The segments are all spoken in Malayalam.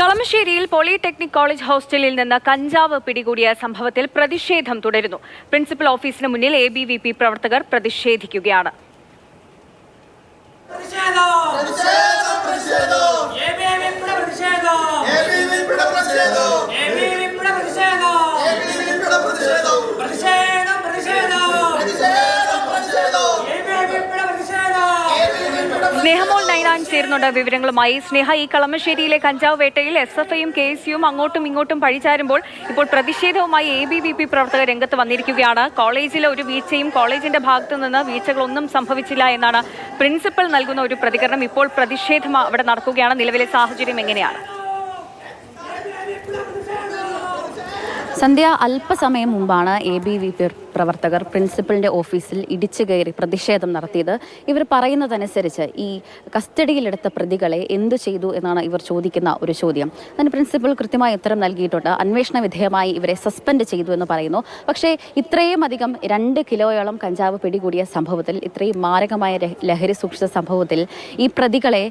കളമശ്ശേരിയിൽ പോളിടെക്നിക് കോളേജ് ഹോസ്റ്റലിൽ നിന്ന് കഞ്ചാവ് പിടികൂടിയ സംഭവത്തിൽ പ്രതിഷേധം തുടരുന്നു. പ്രിൻസിപ്പൽ ഓഫീസിന് മുന്നിൽ എ ബി വി പി പ്രവർത്തകർ പ്രതിഷേധിക്കുകയാണ്. സ്നേഹമോൾ നൈനാൻ ചേരുന്നുണ്ട്. വിവരങ്ങളുമായി സ്നേഹ ഈ കളമശ്ശേരിയിലെ കഞ്ചാവ് വേട്ടയിൽ എസ് എഫ് ഐയും കെ എസ് അങ്ങോട്ടും ഇങ്ങോട്ടും പഴിചാരുമ്പോൾ ഇപ്പോൾ പ്രതിഷേധവുമായി എ ബി വി പി പ്രവർത്തകർ രംഗത്ത് വന്നിരിക്കുകയാണ്. കോളേജിലെ ഒരു വീഴ്ചയും കോളേജിന്റെ ഭാഗത്തു നിന്ന് വീഴ്ചകളൊന്നും സംഭവിച്ചില്ല എന്നാണ് പ്രിൻസിപ്പൽ നൽകുന്ന ഒരു പ്രതികരണം. ഇപ്പോൾ പ്രതിഷേധം അവിടെ നടക്കുകയാണ്. നിലവിലെ സാഹചര്യം എങ്ങനെയാണ്? സന്ധ്യ അല്പസമയം മുമ്പാണ് എ ബി വി പി പ്രവർത്തകർ പ്രിൻസിപ്പലിന്റെ ഓഫീസിൽ ഇടിച്ചു കയറി പ്രതിഷേധം നടത്തിയത്. ഇവർ പറയുന്നതനുസരിച്ച് ഈ കസ്റ്റഡിയിലെടുത്ത പ്രതികളെ എന്തു ചെയ്തു എന്നാണ് ഇവർ ചോദിക്കുന്ന ഒരു ചോദ്യം. അതിന് പ്രിൻസിപ്പൽ കൃത്യമായ ഉത്തരം നൽകിയിട്ടുണ്ട്. അന്വേഷണ വിധേയമായി ഇവരെ സസ്പെൻഡ് ചെയ്തു എന്ന് പറയുന്നു. പക്ഷേ ഇത്രയും അധികം രണ്ട് കിലോയോളം കഞ്ചാവ് പിടികൂടിയ സംഭവത്തിൽ ഇത്രയും മാരകമായ ലഹരി സൂക്ഷിച്ച സംഭവത്തിൽ ഈ പ്രതികളെ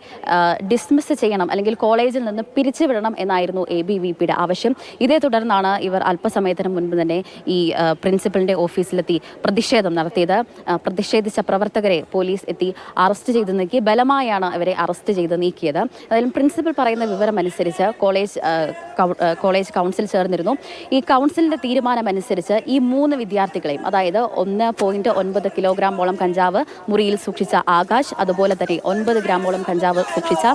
ഡിസ്മിസ് ചെയ്യണം അല്ലെങ്കിൽ കോളേജിൽ നിന്ന് പിരിച്ചുവിടണം എന്നായിരുന്നു എ ബി വി പിയുടെ ആവശ്യം. ഇതേ തുടർന്നാണ് ഇവർ അല്പസമയത്തിന് മുൻപ് തന്നെ ഈ പ്രിൻസിപ്പലിന്റെ ഓഫീസിലെത്തി പ്രതിഷേധം നടത്തിയത്. പ്രതിഷേധിച്ച പ്രവർത്തകരെ പോലീസ് എത്തി അറസ്റ്റ് ചെയ്ത് നീക്കി. ബലമായാണ് അവരെ അറസ്റ്റ് ചെയ്ത് നീക്കിയത്. അതായാലും പ്രിൻസിപ്പൽ പറയുന്ന വിവരം അനുസരിച്ച് കോളേജ് കോളേജ് കൗൺസിൽ ചേർന്നിരുന്നു. ഈ കൗൺസിലിന്റെ തീരുമാനമനുസരിച്ച് ഈ മൂന്ന് വിദ്യാർത്ഥികളെയും അതായത് ഒന്ന് പോയിന്റ് ഒൻപത് കിലോഗ്രാമോളം കഞ്ചാവ് മുറിയിൽ സൂക്ഷിച്ച ആകാശ് അതുപോലെ തന്നെ ഒൻപത് ഗ്രാമോളം കഞ്ചാവ് സൂക്ഷിച്ച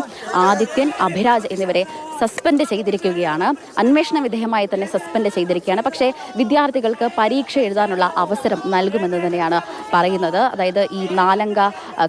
ആദിത്യൻ അഭിരാജ് എന്നിവരെ സസ്പെൻഡ് ചെയ്തിരിക്കുകയാണ്. അന്വേഷണ വിധേയമായി തന്നെ സസ്പെൻഡ് ചെയ്തിരിക്കുകയാണ് പക്ഷേ വിദ്യാർത്ഥികൾക്ക് പരീക്ഷ എഴുതാനുള്ള അവസരം നൽകുമെന്ന് തന്നെയാണ് പറയുന്നത്. അതായത് ഈ നാലംഗ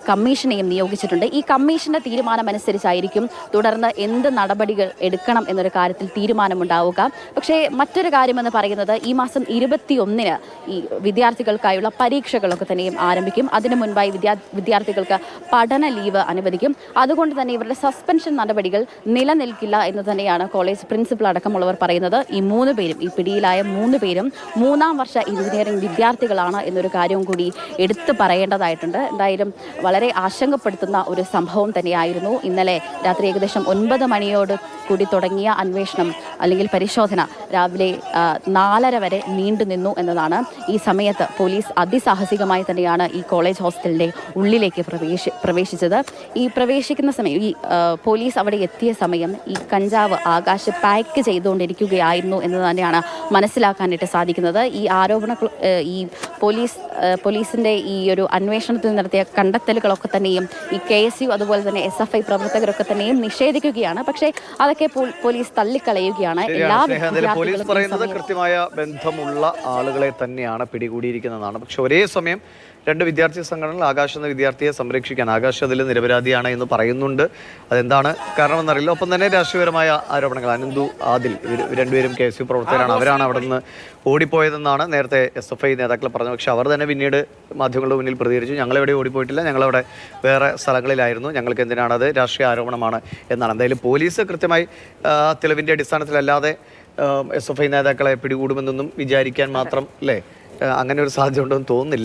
കമ്മീഷനെയും നിയോഗിച്ചിട്ടുണ്ട്. ഈ കമ്മീഷന്റെ തീരുമാനമനുസരിച്ചായിരിക്കും തുടർന്ന് എന്ത് നടപടികൾ എടുക്കണം എന്നൊരു കാര്യത്തിൽ തീരുമാനമുണ്ടാവുക. പക്ഷേ മറ്റൊരു കാര്യമെന്ന് പറയുന്നത് ഈ മാസം ഇരുപത്തിയൊന്നിന് ഈ വിദ്യാർത്ഥികൾക്കായുള്ള പരീക്ഷകളൊക്കെ തന്നെയും ആരംഭിക്കും. അതിനു മുൻപായി വിദ്യാ വിദ്യാർത്ഥികൾക്ക് പഠന ലീവ് അനുവദിക്കും. അതുകൊണ്ട് തന്നെ ഇവരുടെ സസ്പെൻഷൻ നടപടികൾ നിലനിൽക്കില്ല എന്ന് തന്നെയാണ് കോളേജ് പ്രിൻസിപ്പൽ അടക്കമുള്ളവർ പറയുന്നത്. ഈ മൂന്ന് പേരും ഈ പിടിയിലായ മൂന്ന് പേരും മൂന്നാം വർഷ എഞ്ചിനീയറിംഗ് വിദ്യാർത്ഥികളാണ് എന്നൊരു കാര്യവും കൂടി എടുത്തു പറയേണ്ടതായിട്ടുണ്ട്. എന്തായാലും വളരെ ആശങ്കപ്പെടുത്തുന്ന ഒരു സംഭവം തന്നെയായിരുന്നു. ഇന്നലെ രാത്രി ഏകദേശം ഒൻപത് മണിയോട് കൂടി തുടങ്ങിയ അന്വേഷണം അല്ലെങ്കിൽ പരിശോധന രാവിലെ നാലര വരെ നീണ്ടു നിന്നു എന്നതാണ്. ഈ സമയത്ത് പോലീസ് അതിസാഹസികമായി തന്നെയാണ് ഈ കോളേജ് ഹോസ്റ്റലിന്റെ ഉള്ളിലേക്ക് പ്രവേശി പ്രവേശിച്ചത്. ഈ പ്രവേശിക്കുന്ന സമയം ഈ പോലീസ് അവിടെ എത്തിയ സമയം ഈ കഞ്ചാവ് ആകാശ് പാക്ക് ചെയ്തുകൊണ്ടിരിക്കുകയായിരുന്നു എന്ന് തന്നെയാണ് മനസ്സിലാക്കാനായിട്ട് സാധിക്കുന്നത്. ഈ ആരോപണ ഈ പോലീസ് പോലീസിന്റെ ഈ ഒരു അന്വേഷണത്തിൽ നടത്തിയ കണ്ടെത്തലുകളൊക്കെ തന്നെയും ഈ കെ എസ് യു അതുപോലെ തന്നെ എസ് എഫ് ഐ പ്രവർത്തകരൊക്കെ തന്നെയും നിഷേധിക്കുകയാണ്. പക്ഷേ അതൊക്കെ പോലീസ് തള്ളിക്കളയുകയാണ്. എല്ലാ പോലീസ് പറയുന്നത് കൃത്യമായ ബന്ധമുള്ള ആളുകളെ തന്നെയാണ് പിടികൂടിയിരിക്കുന്നതാണ് പക്ഷെ ഒരേ സമയം രണ്ട് വിദ്യാർത്ഥി സംഘടനകൾ ആകാശ് എന്ന വിദ്യാർത്ഥിയെ സംരക്ഷിക്കാൻ ആകാശ് അതിൽ നിരപരാധിയാണ് എന്ന് പറയുന്നുണ്ട്. അതെന്താണ് കാരണം എന്നറിയില്ല ഒപ്പം തന്നെ രാഷ്ട്രീയപരമായ ആരോപണങ്ങൾ. അനന്തു ആദിൽ രണ്ടുപേരും കെ എസ് യു പ്രവർത്തകരാണ്. അവരാണ് അവിടെ നിന്ന് ഓടിപ്പോയതെന്നാണ് നേരത്തെ എസ് എഫ് ഐ നേതാക്കൾ പറഞ്ഞത്. പക്ഷെ അവർ തന്നെ പിന്നീട് മാധ്യമങ്ങളുടെ മുന്നിൽ പ്രതികരിച്ചു. ഞങ്ങളെവിടെ ഓടിപ്പോയിട്ടില്ല. ഞങ്ങളവിടെ വേറെ സ്ഥലങ്ങളിലായിരുന്നു. ഞങ്ങൾക്ക് എന്തിനാണത്? രാഷ്ട്രീയ ആരോപണമാണ് എന്നാണ്. എന്തായാലും പോലീസ് കൃത്യമായി തെളിവിന്റെ അടിസ്ഥാനത്തിലല്ലാതെ എസ് എഫ് ഐ നേതാക്കളെ പിടികൂടുമെന്നൊന്നും വിചാരിക്കാൻ മാത്രം അല്ലേ? അങ്ങനെ ഒരു സാധ്യത ഉണ്ടെന്ന് തോന്നുന്നില്ല.